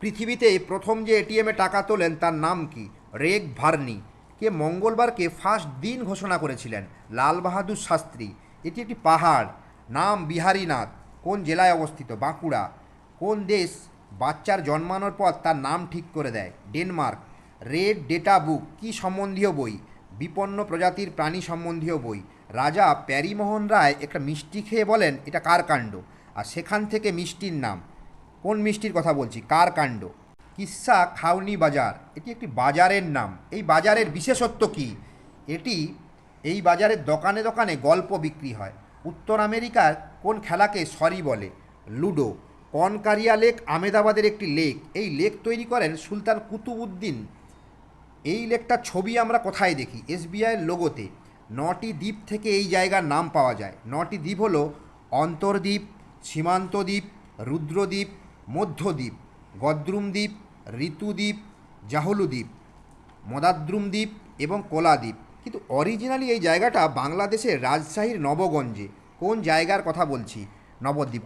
পৃথিবীতে প্রথম যে এটিএমে টাকা তোলেন তার নাম কি? রেগ ভার্নি। কে মঙ্গলবারকে ফার্স্ট দিন ঘোষণা করেছিলেন? লাল বাহাদুর শাস্ত্রী। এটি একটি পাহাড়। নাম বিহারীনাথ। কোন জেলায় অবস্থিত? বাঁকুড়া। কোন দেশ বাচ্চার জন্মানোর পর তার নাম ঠিক করে দেয়? ডেনমার্ক। Red data book. কী সম্বন্ধীয় বই? বিপন্ন প্রজাতির প্রাণী সম্বন্ধীয় বই। রাজা প্যারিমোহন রায় একটা মিষ্টি খেয়ে বলেন, এটা কার কাণ্ড? আর সেখান থেকে মিষ্টির নাম। কোন মিষ্টির কথা বলছি? কার কাণ্ড? কিসা খাউনি বাজার। এটি একটি বাজারের নাম। এই বাজারের বিশেষত্ব কি? এটি, এই বাজারের দোকানে দোকানে গল্প বিক্রি হয়। উত্তর আমেরিকার কোন খেলাকে সরি বলে? লুডো। কনকারিয়া লেক আমেদাবাদের একটি লেক। এই লেক তৈরি করেন সুলতান কুতুবউদ্দিন। এই লেকটার ছবি আমরা কোথায় দেখি? এসবিআইয়ের লোগোতে। নটি দ্বীপ থেকে এই জায়গার নাম পাওয়া যায়। নটি দ্বীপ হলো অন্তর্দ্বীপ সীমান্ত দ্বীপ রুদ্রদ্বীপ মধ্যদ্বীপ, গদ্রুম দ্বীপ, ঋতুদ্বীপ, জাহলুদ্বীপ, মদাদ্রুম দ্বীপ এবং কোলাদ্বীপ। কিন্তু অরিজিনালি এই জায়গাটা বাংলাদেশের রাজশাহীর নবগঞ্জে। কোন জায়গার কথা বলছি? নবদ্বীপ।